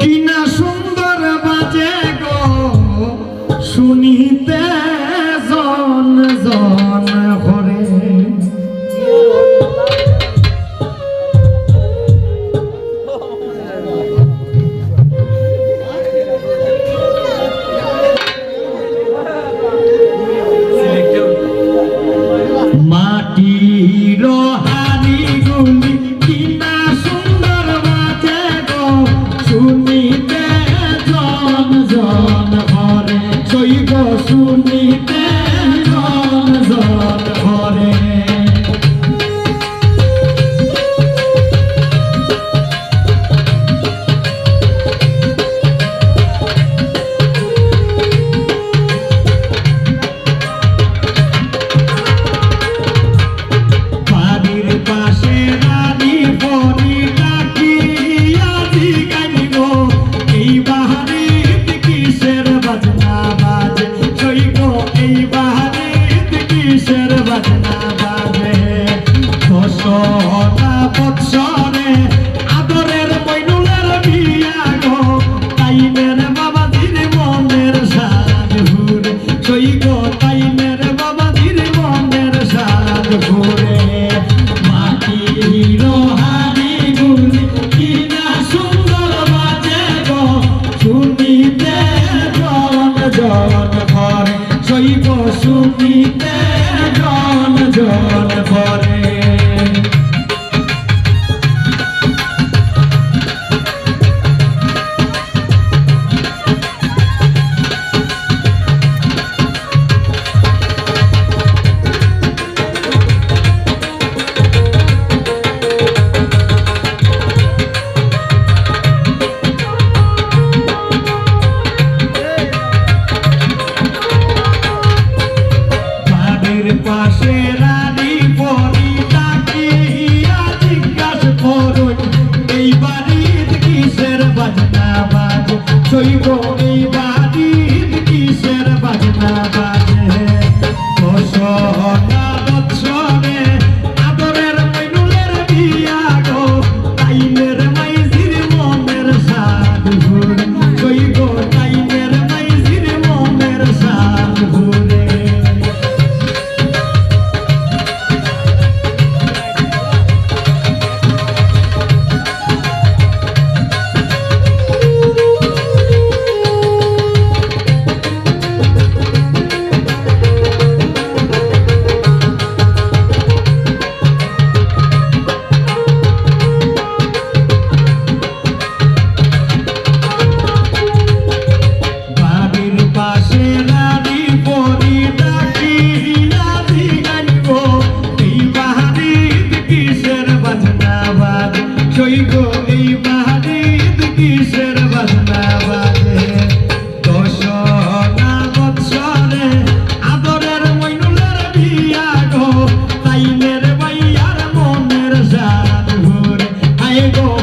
Y জৈব তাই মের বাবা ধীর মনের সাদ ঘুরে মাটি রোহারি গুলি কি না সুন্দর বাজে গো। শুনিতে জন জন ঘরে জৈব শুনিতে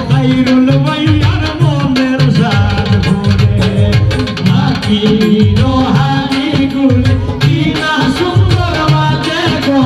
খাইরুল বাইয়ার মনের সাদ ভরে নাকি সুন্দর বাজে গো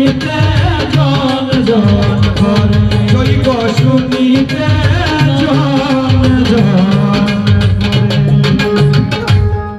Baby